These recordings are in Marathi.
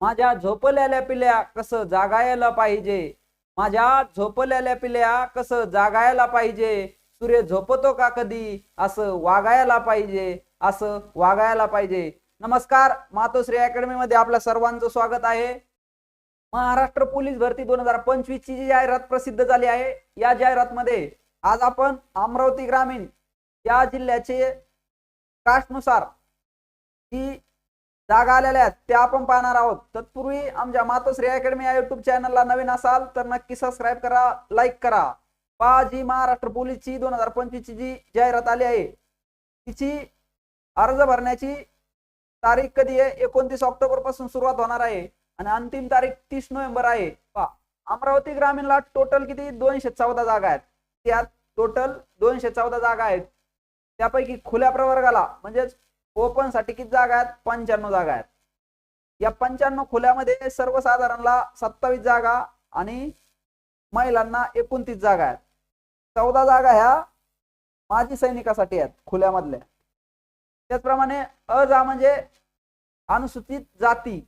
माझ्या झोपल्याल्या पिल्या कसं जागायला पाहिजे? माझ्या झोपल्याल्या पिल्या कसं जागायला पाहिजे? सूर्य झोपतो का कधी? असं वागायला पाहिजे. असं वागायला पाहिजे. नमस्कार मातोश्री अकॅडमी मध्ये आपल्या सर्वांचं स्वागत आहे. महाराष्ट्र पोलीस भरती दोन हजार पंचवीस ची जी जाहिरात प्रसिद्ध झाली आहे. या जाहिरात मध्ये आज आपण अमरावती ग्रामीण या जिल्ह्याचे कास्टनुसार जी जागा आलेल्या आहेत त्या आपण पाहणार आहोत. तत्पूर्वी आमच्या मातोश्री अकॅडमी या युट्यूब चॅनलला नवीन असाल तर नक्की सबस्क्राईब करा लाईक करा. पा जी महाराष्ट्र पोलीसची दोन हजार पंचवीसची जी जाहिरात आली आहे तिची अर्ज भरण्याची तारीख कधी आहे? एकोणतीस ऑक्टोबरपासून सुरुवात होणार आहे आणि अंतिम तारीख तीस नोव्हेंबर आहे. पहा अमरावती ग्रामीणला टोटल किती? दोनशे चौदा जागा आहेत. त्यात टोटल दोनशे चौदा जागा आहेत. त्यापैकी खुल्या प्रवर्गाला म्हणजेच ओपनसाठी किती जागा आहेत? पंच्याण्णव जागा आहेत. या पंच्याण्णव खुल्यामध्ये सर्वसाधारणला सत्तावीस जागा आणि महिलांना एकोणतीस जागा आहेत. चौदा जागा ह्या माजी सैनिकासाठी आहेत खुल्यामधल्या. त्याचप्रमाणे अ जा म्हणजे अनुसूचित जाती.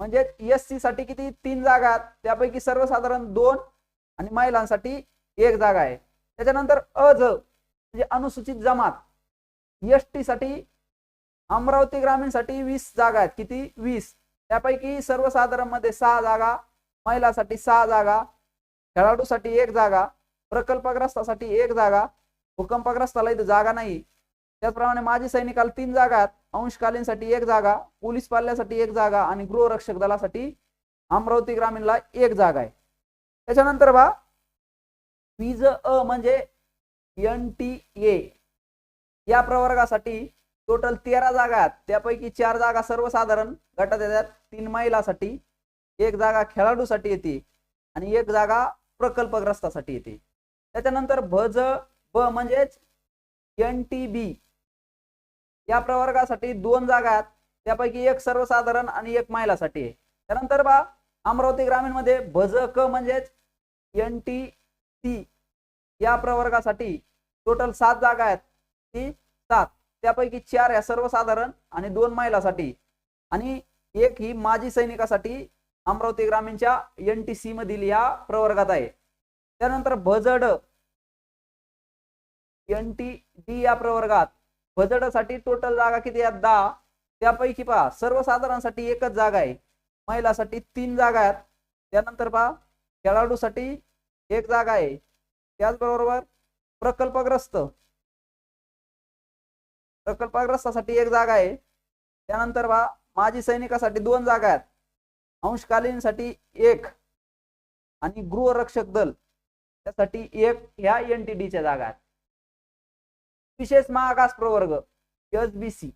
म्हणजे एस सी साठी किती? तीन जागा आहेत. त्यापैकी सर्वसाधारण दोन आणि महिलांसाठी एक जागा आहे. त्याच्यानंतर अ ज म्हणजे अनुसूचित जमात. एस टी साठी अमरावती ग्रामीणसाठी वीस जागा आहेत. किती? वीस. त्यापैकी सर्वसाधारणमध्ये सहा जागा महिलासाठी सहा जागा खेळाडूसाठी एक जागा प्रकल्पग्रस्तासाठी एक जागा भूकंपग्रस्ताला इथं जागा नाही. त्याचप्रमाणे माजी सैनिकाला तीन जागा आहेत. अंशकालीनसाठी एक जागा पोलीस पाल्यासाठी एक जागा आणि गृहरक्षक दलासाठी अमरावती ग्रामीणला एक जागा आहे. त्याच्यानंतर बा वीज अ म्हणजे एन टी ए. या प्रवर्गासाठी टोटल तेरा जागा आहेत. त्यापैकी चार जागा सर्वसाधारण गटात येतात. तीन महिलासाठी एक जागा खेळाडूसाठी येते आणि एक जागा प्रकल्पग्रस्तासाठी येते. त्याच्यानंतर भज ब म्हणजेच एन टी बी या प्रवर्गासाठी दोन जागा आहेत. त्यापैकी एक सर्वसाधारण आणि एक महिलासाठी आहे. त्यानंतर बा अमरावती ग्रामीणमध्ये भज क म्हणजेच एन टी सी या प्रवर्गासाठी टोटल सात जागा आहेत. ती सात. त्यापैकी चार या सर्वसाधारण आणि दोन महिलासाठी. आणि एक ही माजी सैनिकासाठी अमरावती ग्रामीणच्या एन टी सी मधील या प्रवर्गात आहे. त्यानंतर भजड एन टी डी या प्रवर्गात भजडसाठी टोटल जागा किती आहेत? दहा. त्यापैकी पहा सर्वसाधारणसाठी एकच जागा आहे. महिलासाठी तीन जागा आहेत. त्यानंतर पहा खेळाडूसाठी एक जागा आहे. त्याचबरोबर प्रकल्पग्रस्त प्रकल्पग्रस्तासाठी एक जागा आहे. त्यानंतर बा माजी सैनिकासाठी दोन जागा आहेत. अंशकालीनसाठी एक आणि गृहरक्षक दल त्यासाठी एक ह्या एन टी डीच्या जागा आहेत. विशेष मागास प्रवर्ग एस बी सी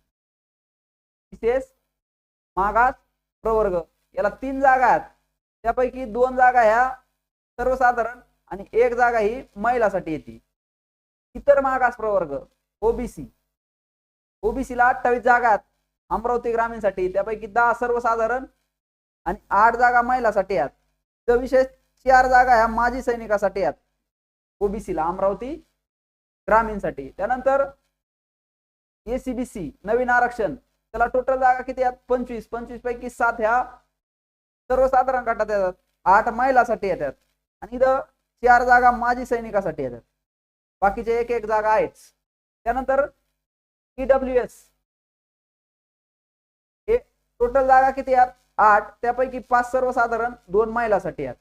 विशेष मागास प्रवर्ग याला तीन जागा आहेत. त्यापैकी दोन जागा ह्या सर्वसाधारण आणि एक जागा ही महिलासाठी येते. इतर मागास प्रवर्ग ओबीसी ओबीसीला अठ्ठावीस जागा आहेत अमरावती ग्रामीणसाठी त्यापैकी दहा सर्वसाधारण आणि आठ जागा महिलासाठी आहेत. तर विशेष चार जागा ह्या माजी सैनिकासाठी आहेत. ओबीसीला अमरावती ग्रामीणसाठी. त्यानंतर एसीबीसी नवीन आरक्षण त्याला टोटल जागा किती आहेत? पंचवीस. पंचवीस पैकी सात ह्या सर्वसाधारण गटात येतात. आठ महिलासाठी येतात. आणि इथं चार जागा माजी सैनिकासाठी येतात. बाकीचे एक एक जागा आहेच. त्यानंतर ईडब्ल्यू एस हे टोटल जागा किती आहेत आठ. त्यापैकी पाच सर्वसाधारण दोन महिलासाठी आहेत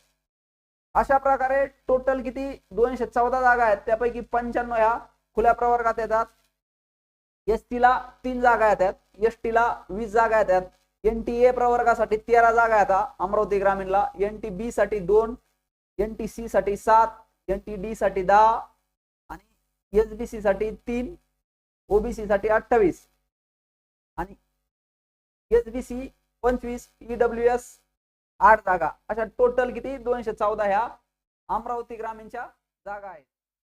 अशा प्रकारे टोटल किती? दोनशे चौदा जागा आहेत. त्यापैकी पंच्याण्णव ह्या खुल्या प्रवर्गात येतात. एस टीला तीन जागा येतात. एस टीला वीस जागा येतात. एन टी ए प्रवर्गासाठी तेरा जागा येतात अमरावती ग्रामीणला एन टी बी साठी दोन एन टी सी साठी सात एन टी डी साठी दहा आणि एस बी सी साठी तीन. ओबीसी साठी अठ्ठावीस. आणि एस बी सी पंचवीस ईडब्ल्यू एस आठ जागा. अशा टोटल किती? दोनशे चौदा ह्या अमरावती ग्रामीणच्या जागा आहेत.